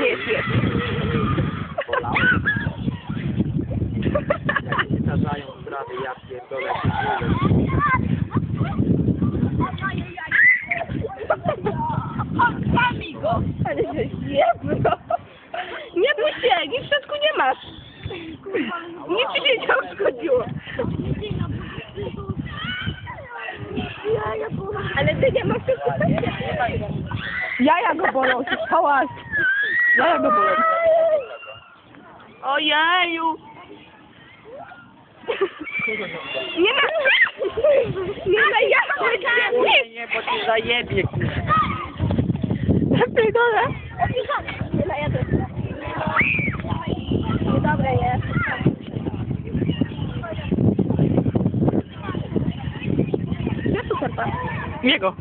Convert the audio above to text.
Nie śmiesz. Bolało. Jak się starzają sprawy, ja pierdolę. Zabij go! Ale że jedno. Nie bój się, nic w środku nie masz. Nic ci się nie uszkodziło. Ale ty nie masz w środku Jaja go bolą, ty pałac. Jaja go bolą. Ojeju. Nie ma... Nie ma jak Nie, nie, bo ci zajebie. Pierdolę. Nie ma jady. Dobre jest. Gdzie tu serpa? Jego.